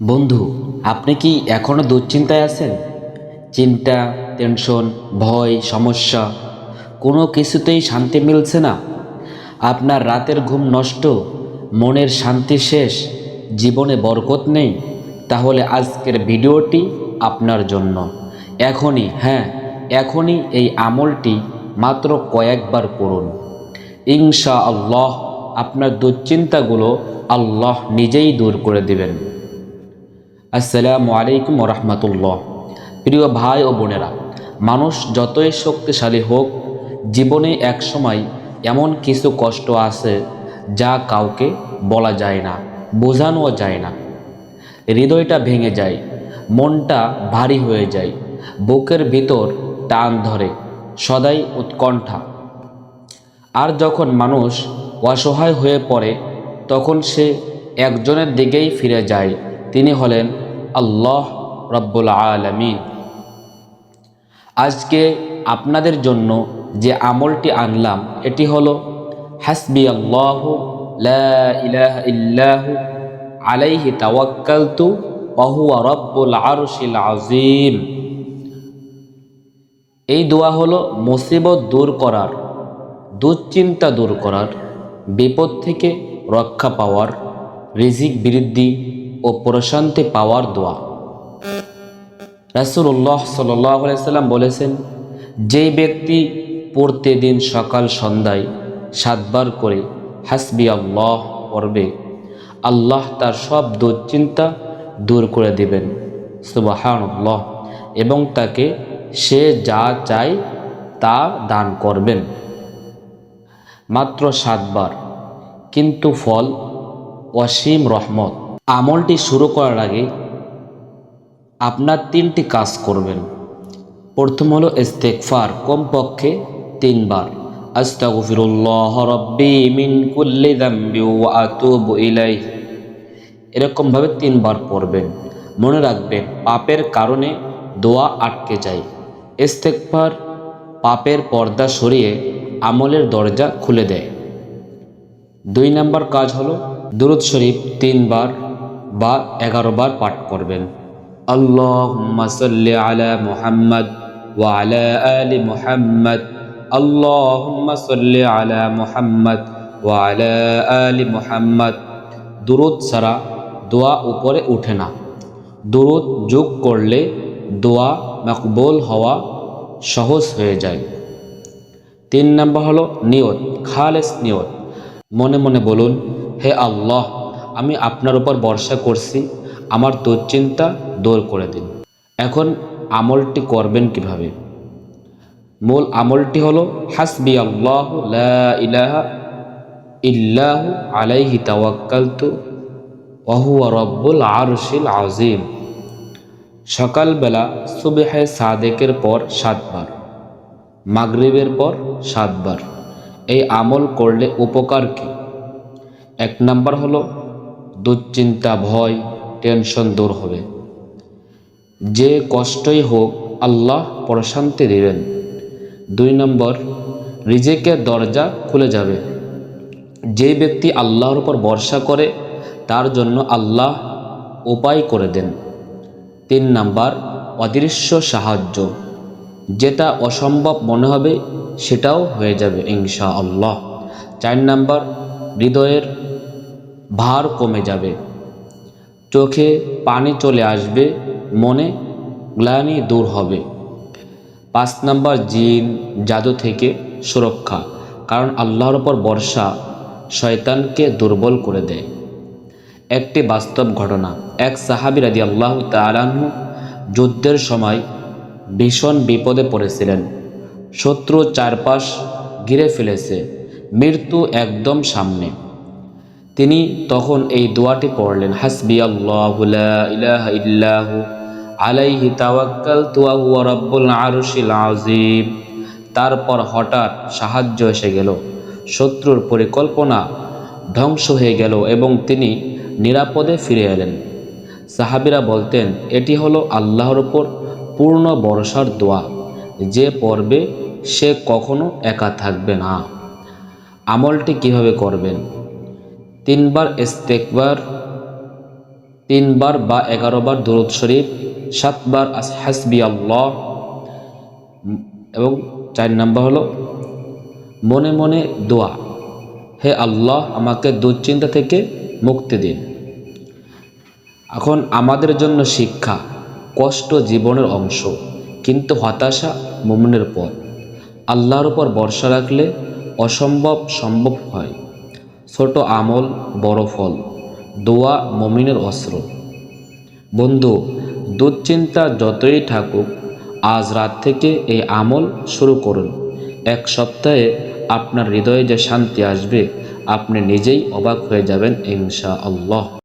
বন্ধু, আপনি কি এখনও দুশ্চিন্তায় আছেন? চিন্তা, টেনশন, ভয়, সমস্যা, কোনো কিছুতেই শান্তি মিলছে না। আপনার রাতের ঘুম নষ্ট, মনের শান্তি শেষ, জীবনে বরকত নেই। তাহলে আজকের ভিডিওটি আপনার জন্য। এখনই হ্যাঁ এখনই এই আমলটি মাত্র কয়েকবার করুন। ইনশা আল্লাহ আপনার দুশ্চিন্তাগুলো আল্লাহ নিজেই দূর করে দিবেন। আসসালামু আলাইকুম রহমতুল্লাহ। প্রিয় ভাই ও বোনেরা, মানুষ যতই শক্তিশালী হোক, জীবনে একসময় এমন কিছু কষ্ট আছে যা কাউকে বলা যায় না, বোঝানোও যায় না। হৃদয়টা ভেঙে যায়, মনটা ভারী হয়ে যায়, বুকের ভিতর টান ধরে, সদাই উৎকণ্ঠা। আর যখন মানুষ অসহায় হয়ে পড়ে, তখন সে একজনের দিকেই ফিরে যায় তিনি হলেন আল্লাহ রব্বুল আলমিন। আজকে আপনাদের জন্য যে আমলটি আনলাম, এটি হলো হাসবি আল্লাহ ইল্লাহু আলাইহি তাওয়াক্কালতু ওহুয়া রব্বুল আরশিল আজিম এই দোয়া হলো মুসিবত দূর করার, দুশ্চিন্তা দূর করার, বিপদ থেকে রক্ষা পাওয়ার, রিজিক বৃদ্ধি ও প্রশান্তি পাওয়ার দোয়া। রাসুল্লাহ সাল্লাম বলেছেন, যেই ব্যক্তি প্রতিদিন সকাল সন্ধ্যায় সাতবার করে হাসবি আল্লাহ পড়বে, আল্লাহ তার সব দুশ্চিন্তা দূর করে দেবেন। সুবাহান্লাহ এবং তাকে সে যা চায় তা দান করবেন। মাত্র সাতবার, কিন্তু ফল অসীম রহমত। আমলটি শুরু করার আগে আপনার তিনটি কাজ করবেন। প্রথম হলো ইস্তেকফার কমপক্ষে তিনবার। আস্তাগফিরুল্লাহ রব্বি মিন কুল্লি যামবি ওয়া আতুবু এরকমভাবে তিনবার পড়বেন। মনে রাখবেন, পাপের কারণে দোয়া আটকে যায়। ইস্তেকফার পাপের পর্দা সরিয়ে আমলের দরজা খুলে দেয়। দুই নাম্বার কাজ হলো দুরুদ শরীফ তিনবার বা এগারো বার পাঠ করবেন। আল্লাহ সাল্লি আলা মুহাম্মদ ওয়া আলা আল্লাহ দুরুদ ছাড়া দোয়া উপরে উঠে না। দুরুদ যোগ করলে দোয়া মকবুল হওয়া সহজ হয়ে যায়। তিন নম্বর হলো নিয়ত, খালেস নিয়ত। মনে মনে বলুন, হে আল্লাহ আমি আপনার উপর ভরসা করছি, আমার দুশ্চিন্তা দূর করে দিন। এখন আমলটি করবেন কীভাবে? মূল আমলটি হলো, হাসবি আল্লাহ ইলাহা ইল্লাহু আলাইহি তাওয়াক্কালতু ওহুয়া রব্বুল আরশিল আজিম সকালবেলা সুবেহে সাদেকের পর সাতবার, মাগরিবের পর সাতবার। এই আমল করলে উপকার কী? এক নাম্বার হলো দুশ্চিন্তা, ভয়, টেনশন দূর হবে। যে কষ্টই হোক, আল্লাহ প্রশান্তি দেবেন। দুই নম্বর, রিজেকের দরজা খুলে যাবে। যে ব্যক্তি আল্লাহর উপর ভরসা করে, তার জন্য আল্লাহ উপায় করে দেন। তিন নাম্বার, অদৃশ্য সাহায্য। যেটা অসম্ভব মনে হবে, সেটাও হয়ে যাবে ইনশা আল্লাহ চার নাম্বার, হৃদয়ের ভার কমে যাবে। চোখে পানি চলে আসবে, মনে গ্লানি দূর হবে। পাঁচ নাম্বার জিন, জাদু থেকে সুরক্ষা, কারণ আল্লাহর ওপর বর্ষা শয়তানকে দুর্বল করে দেয়। একটি বাস্তব ঘটনা, এক সাহাবি রাদি আল্লাহ তালাহু যুদ্ধের সময় ভীষণ বিপদে পড়েছিলেন। শত্রু চারপাশ ঘিরে ফেলেছে, মৃত্যু একদম সামনে। তিনি তখন এই দোয়াটি পড়লেন, হাসবি আল্লাহ আলাইহি তাওয়াক্কাল তুয়া রব্বুল আরশিল আজিম তারপর হঠাৎ সাহায্য এসে গেল, শত্রুর পরিকল্পনা ধ্বংস হয়ে গেল এবং তিনি নিরাপদে ফিরে এলেন। সাহাবিরা বলতেন, এটি হলো আল্লাহর ওপর পূর্ণ ভরসার দোয়া, যে পড়বে সে কখনো একা থাকবে না। আমলটি কীভাবে করবেন? তিনবার ইস্তেকবার, তিনবার বা এগারো বার দরুদ শরীফ, সাতবার হাসবি আল্লাহ এবং চার নাম্বার হলো মনে মনে দোয়া। হে আল্লাহ, আমাকে দুশ্চিন্তা থেকে মুক্তি দিন। এখন আমাদের জন্য শিক্ষা কষ্ট জীবনের অংশ, কিন্তু হতাশা মুমিনের পথ আল্লাহর উপর ভরসা রাখলে অসম্ভব সম্ভব হয়। ছোট আমল, বড় ফল। দোয়া মমিনের অস্ত্র। বন্ধু, দুশ্চিন্তা যতই থাকুক, আজ রাত থেকে এই আমল শুরু করুন। এক সপ্তাহে আপনার হৃদয়ে যে শান্তি আসবে, আপনি নিজেই অবাক হয়ে যাবেন ইনশা আল্লাহ